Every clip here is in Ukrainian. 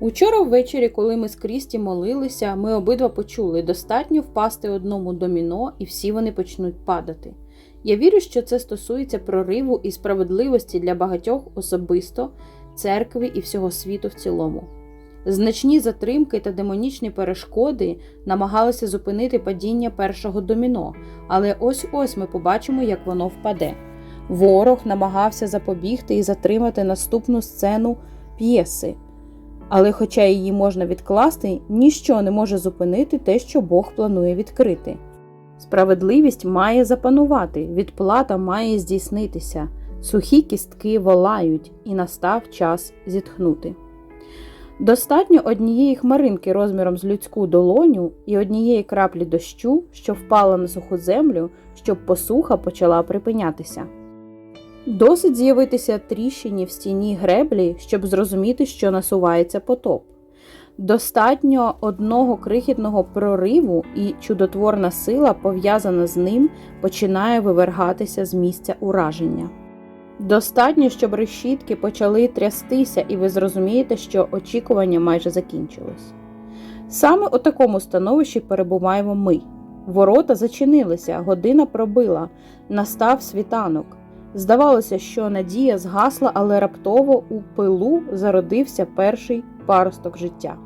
Учора ввечері, коли ми з Крісті молилися, ми обидва почули достатньо впасти одному доміно, і всі вони почнуть падати. Я вірю, що це стосується прориву і справедливості для багатьох особисто, церкви і всього світу в цілому. Значні затримки та демонічні перешкоди намагалися зупинити падіння першого доміно, але ось ось ми побачимо, як воно впаде. Ворог намагався запобігти і затримати наступну сцену п'єси. Але, хоча її можна відкласти, ніщо не може зупинити те, що Бог планує відкрити. Справедливість має запанувати, відплата має здійснитися, сухі кістки волають, і настав час зітхнути. Достатньо однієї хмаринки розміром з людську долоню і однієї краплі дощу, що впала на суху землю, щоб посуха почала припинятися. Досить з'явитися тріщині в стіні греблі, щоб зрозуміти, що насувається потоп. Достатньо одного крихітного прориву, і чудотворна сила, пов'язана з ним, починає вивергатися з місця ураження. Достатньо, щоб решітки почали трястися, і ви зрозумієте, що очікування майже закінчилось. Саме у такому становищі перебуваємо ми. Ворота зачинилися, година пробила, настав світанок. Здавалося, що надія згасла, але раптово у пилу зародився перший паросток життя.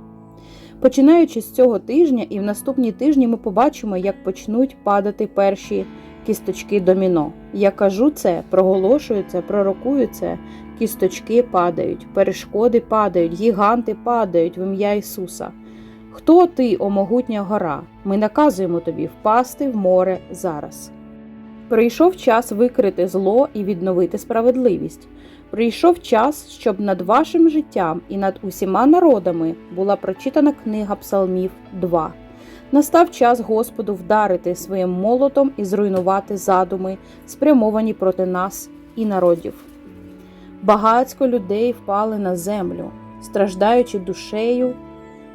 Починаючи з цього тижня, і в наступні тижні ми побачимо, як почнуть падати перші кісточки доміно. Я кажу це, проголошую це, пророкую це. Кісточки падають, перешкоди падають, гіганти падають в ім'я Ісуса. Хто ти, о могутня гора? Ми наказуємо тобі впасти в море зараз. Прийшов час викрити зло і відновити справедливість. Прийшов час, щоб над вашим життям і над усіма народами була прочитана книга Псалмів 2. Настав час Господу вдарити своїм молотом і зруйнувати задуми, спрямовані проти нас і народів. Багацько людей впали на землю, страждаючи душею,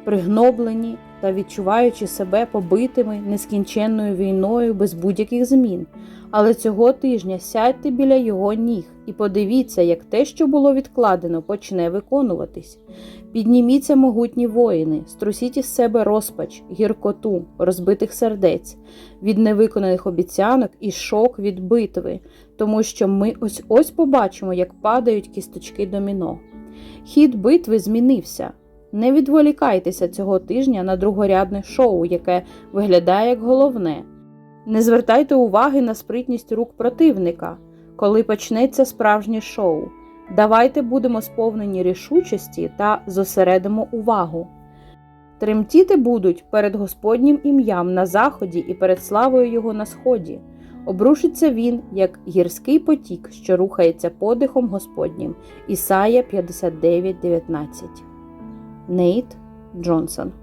пригноблені та відчуваючи себе побитими нескінченною війною без будь-яких змін. Але цього тижня сядьте біля його ніг і подивіться, як те, що було відкладено, почне виконуватись. Підніміться, могутні воїни, струсіть із себе розпач, гіркоту, розбитих сердець, від невиконаних обіцянок і шок від битви, тому що ми ось ось побачимо, як падають кісточки доміно. Хід битви змінився. Не відволікайтеся цього тижня на другорядне шоу, яке виглядає як головне. Не звертайте уваги на спритність рук противника, коли почнеться справжнє шоу. Давайте будемо сповнені рішучості та зосередимо увагу. Тремтіти будуть перед Господнім ім'ям на заході і перед славою Його на сході. Обрушиться він, як гірський потік, що рухається подихом Господнім. Ісая 59.19 Нейт Джонсон